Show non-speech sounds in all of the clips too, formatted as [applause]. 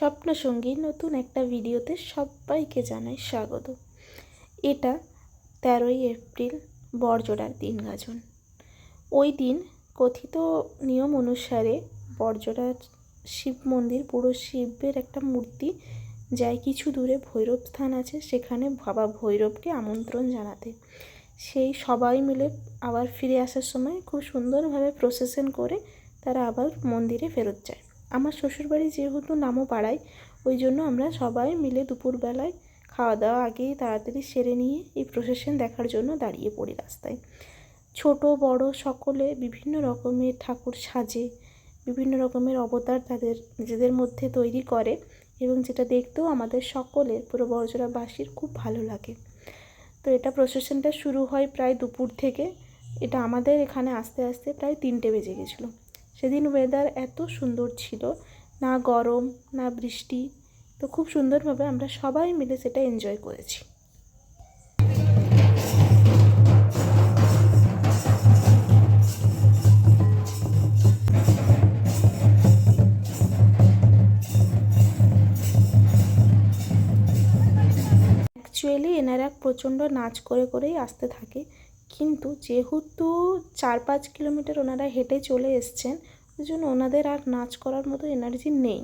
স্বপ্নসঙ্গী নতুন একটা ভিডিওতে সবাইকে জানাই স্বাগত। এটা তেরোই এপ্রিল বড়জোড়ার দিন, গাজন। ওই দিন কথিত নিয়ম অনুসারে বড়জোড়ার শিব মন্দির, পুরো শিবের একটা মূর্তি যায় কিছু দূরে ভৈরব স্থান আছে, সেখানে বাবা ভৈরবকে আমন্ত্রণ জানাতে। সেই সবাই মিলে আবার ফিরে আসার সময় খুব সুন্দরভাবে প্রসেসন করে তারা আবার মন্দিরে ফেরত যায়। আমার শ্বশুরবাড়ি যেহেতু নামও পাড়ায়, ওই জন্য আমরা সবাই মিলে দুপুরবেলায় খাওয়া দাওয়া আগেই তাড়াতাড়ি সেরে নিয়ে এই প্রসেশন দেখার জন্য দাঁড়িয়ে পড়ি রাস্তায়। ছোট, বড় সকলে বিভিন্ন রকমের ঠাকুর সাজে, বিভিন্ন রকমের অবতার তাদের নিজেদের মধ্যে তৈরি করে এবং যেটা দেখতেও আমাদের সকলের পুরো বড়জোড়াবাসীর খুব ভালো লাগে। তো এটা প্রসেশনটা শুরু হয় প্রায় দুপুর থেকে। এটা আমাদের এখানে আস্তে আস্তে প্রায় তিনটে বেজে গেছিল। সেদিন ওয়েদার এত সুন্দর ছিল, না গরম, না বৃষ্টি, তো খুব সুন্দরভাবে আমরা সবাই মিলে সেটা এনজয় করেছি। অ্যাকচুয়ালি এনারা প্রচণ্ড নাচ করে করেই আসতে থাকে। কিন্তু যেহেতু চার পাঁচ কিলোমিটার ওনারা হেঁটে চলে এসছেন, ওই জন্য ওনাদের আর নাচ করার মতো এনার্জি নেই।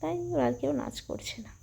তাই ওরা কেউ নাচ করছে না।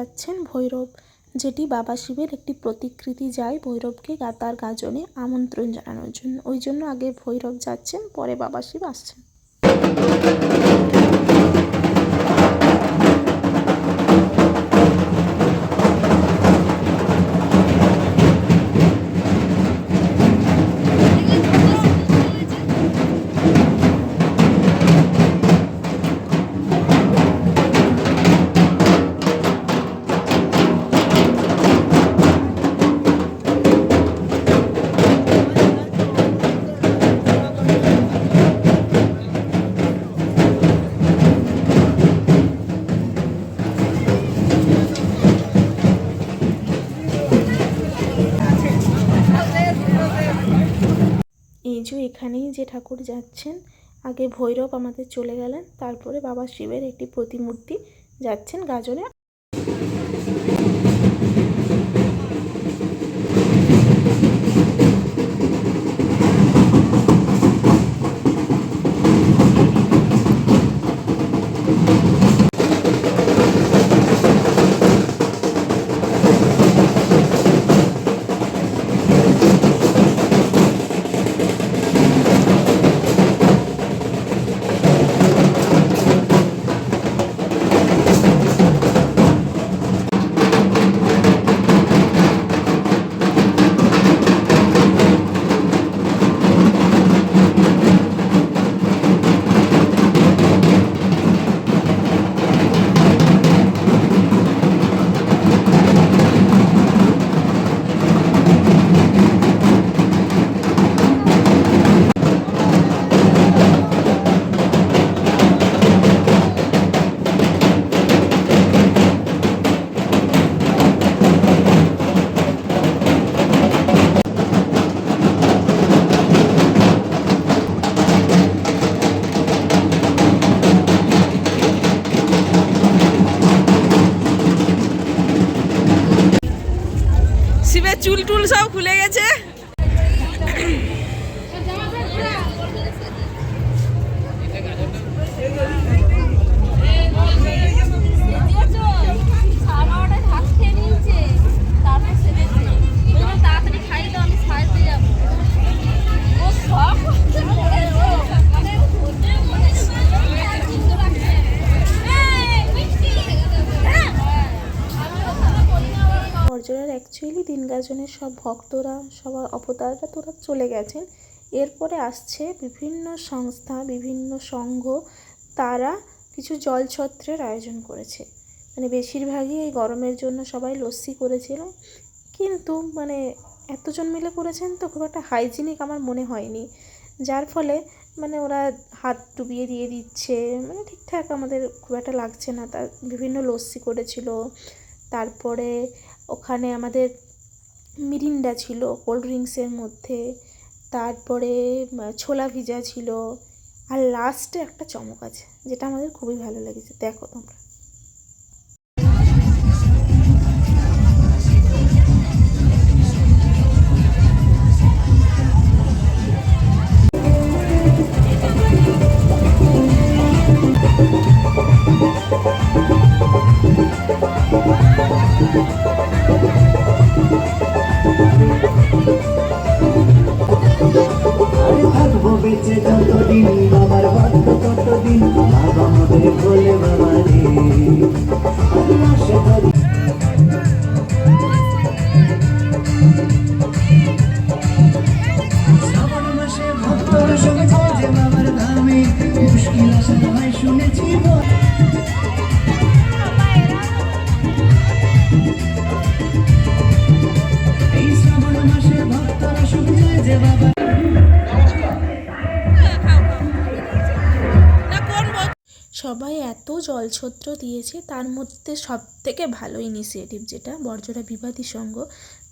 যাচ্ছেন ভৈরব, যেটি বাবা শিবের একটি প্রতিকৃতি যায় ভৈরবকে তার গাজনে আমন্ত্রণ জানানোর জন্য। ওই জন্য আগে ভৈরব যাচ্ছেন, পরে বাবা শিব আসছেন। এই যে এখানেই যে ঠাকুর যাচ্ছেন, আগে ভৈরব আমাদের চলে গেলেন, তারপরে বাবা শিবের একটি প্রতিমূর্তি যাচ্ছেন গাজনে। টুল সব খুলে অ্যাকচুয়ালি দিন গাজনের সব ভক্তরা সব অবতাররা তোরা চলে গেছেন। এরপরে আসছে বিভিন্ন সংস্থা, বিভিন্ন সংঘ, তারা কিছু জলছত্রের আয়োজন করেছে। মানে বেশিরভাগই এই গরমের জন্য সবাই লস্যি করেছিল। কিন্তু মানে এতজন মিলে করেছেন তো খুব একটা হাইজিনিক আমার মনে হয়নি। যার ফলে মানে ওরা হাত ডুবিয়ে দিয়ে দিচ্ছে। মানে ঠিকঠাক আমাদের খুব একটা লাগছে না। তার বিভিন্ন লস্যি করেছিল। তারপরে ওখানে আমাদের মিরিন্ডা ছিল, কোল্ড ড্রিঙ্কসের মধ্যে, তারপরে ছোলা ভিজা ছিল, আর লাস্টে একটা চমক আছে, যেটা আমাদের খুবই ভালো লেগেছে। দেখো তোমরা। విచితం সবাই এত জলছত্র দিয়েছে, তার মধ্যে সব থেকে ভালো ইনিশিয়েটিভ যেটা বর্জরা বিবাদী সংঘ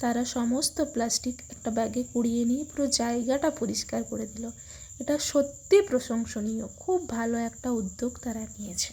তারা সমস্ত প্লাস্টিক একটা ব্যাগে কুড়িয়ে নিয়ে পুরো জায়গাটা পরিষ্কার করে দিল। এটা সত্যি প্রশংসনীয়, খুব ভালো একটা উদ্যোগ তারা নিয়েছে।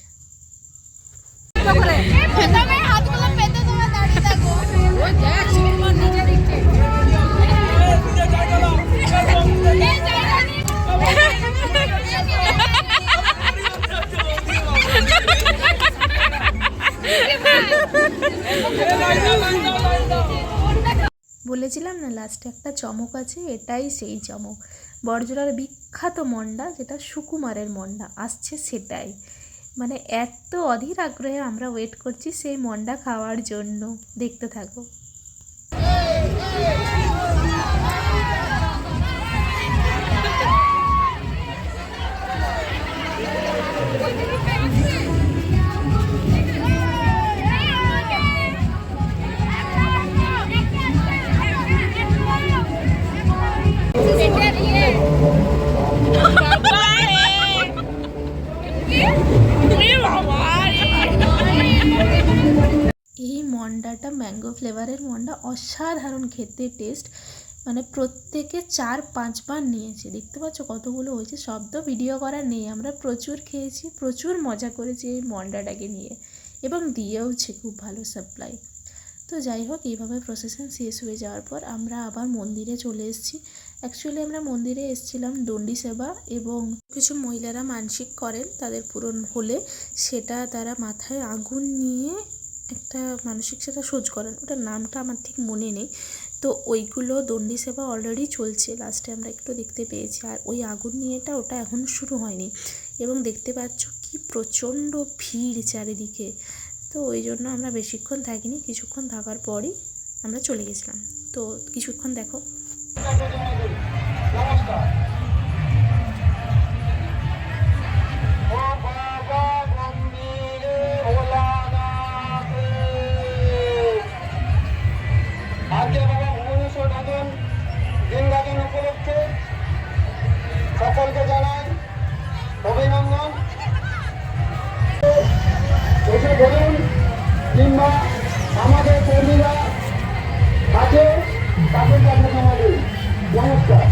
বলেছিলাম না লাস্টে একটা চমক আছে, এটাই সেই চমক। বড়জোড়ার বিখ্যাত মন্ডা, যেটা সুকুমারের মন্ডা, আসছে সেটাই। মানে এত অধীর আগ্রহে আমরা ওয়েট করছি সেই মন্ডা খাওয়ার জন্য। দেখতে থাকো। সেটা [laughs] মন্ডাটা ম্যাঙ্গো ফ্লেভারের মন্ডা অসাধারণ খেতে টেস্ট। মানে প্রত্যেকে চার, পাঁচবার নিয়েছে। দেখতে পাচ্ছ কতগুলো হয়েছে? সব তো ভিডিও করা নেই। আমরা প্রচুর খেয়েছি, প্রচুর মজা করেছি এই মন্ডাটাকে নিয়ে। এবং দিয়েওছে খুব ভালো সাপ্লাই তো যাই হোক, এইভাবে প্রসেশন শেষ হয়ে যাওয়ার পর আমরা আবার মন্দিরে চলে এসেছি। অ্যাকচুয়ালি আমরা মন্দিরে এসেছিলাম দণ্ডি সেবা এবং কিছু মহিলারা মানসিক করেন তাদের পূরণ হলে। সেটা তারা মাথায় আগুন নিয়ে একটা মানসিক সেটা সোজ করেন ওটার নামটা আমার ঠিক মনে নেই। তো ওইগুলো দণ্ডি সেবা অলরেডি চলছে লাস্টে আমরা একটু দেখতে পেয়েছি। আর ওই আগুন নিয়েটা ওটা এখন শুরু হয়নি। এবং দেখতে পাচ্ছ কি প্রচণ্ড ভিড় চারিদিকে। তো ওই জন্য আমরা বেশিক্ষণ থাকিনি, কিছুক্ষণ থাকার পরই আমরা চলে গেছিলাম। তো কিছুক্ষণ দেখো। এসে বলুন কিংবা আমাদের কর্মীরা আছে তাদের কাছে আমাদের নমস্কার।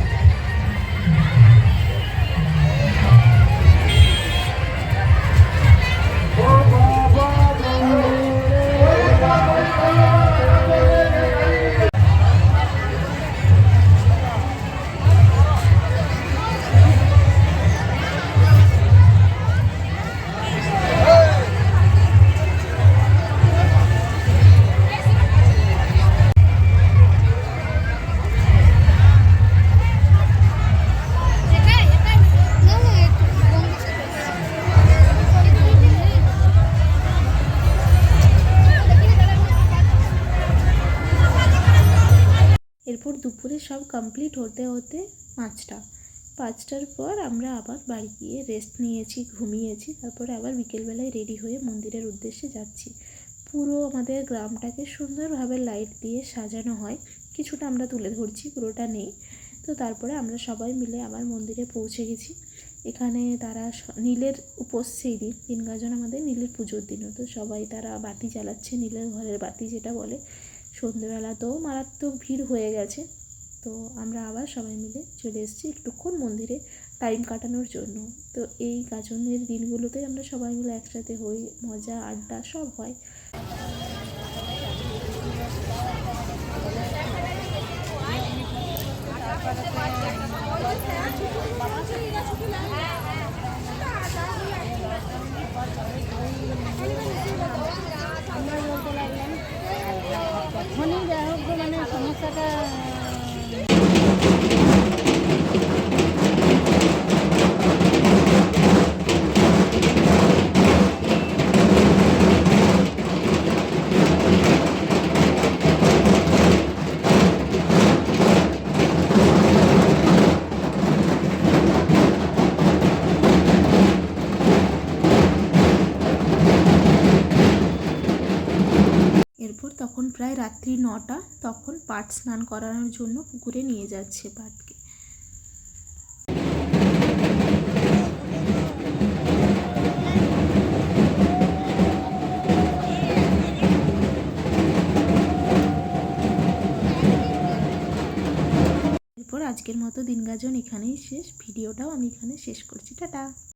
এরপর দুপুরে সব কমপ্লিট হতে হতে পাঁচটা। পাঁচটার পর আমরা আবার বাড়ি গিয়ে রেস্ট নিয়েছি, ঘুমিয়েছি, তারপরে আবার বিকেলবেলায় রেডি হয়ে মন্দিরের উদ্দেশ্যে যাচ্ছি। পুরো আমাদের গ্রামটাকে সুন্দরভাবে লাইট দিয়ে সাজানো হয়। কিছুটা আমরা তুলে ধরছি, পুরোটা নেই। তো তারপরে আমরা সবাই মিলে আবার মন্দিরে পৌঁছে গেছি। এখানে তারা নীলের উপোস সেই দিন তিন গাজন আমাদের নীলের পুজোর দিনও। তো সবাই তারা বাতি জ্বালাচ্ছে, নীলের ঘরের বাতি যেটা বলে। সন্ধ্যেবেলাতেও মারাত্মক ভিড় হয়ে গেছে। তো আমরা আবার সবাই মিলে চলে এসেছি একটুক্ষণ মন্দিরে টাইম কাটানোর জন্য। তো এই গাজনের দিনগুলোতে আমরা সবাই মিলে একসাথে হই, মজা, আড্ডা, সব হয়। রাত্রি নটা তখন পাট স্নান করানোর জন্য পুকুরে নিয়ে যাচ্ছে পাটকে। এরপর আজকের মতো দিনগাজন এখানেই শেষ। ভিডিওটাও আমি এখানে শেষ করছি। টাটা।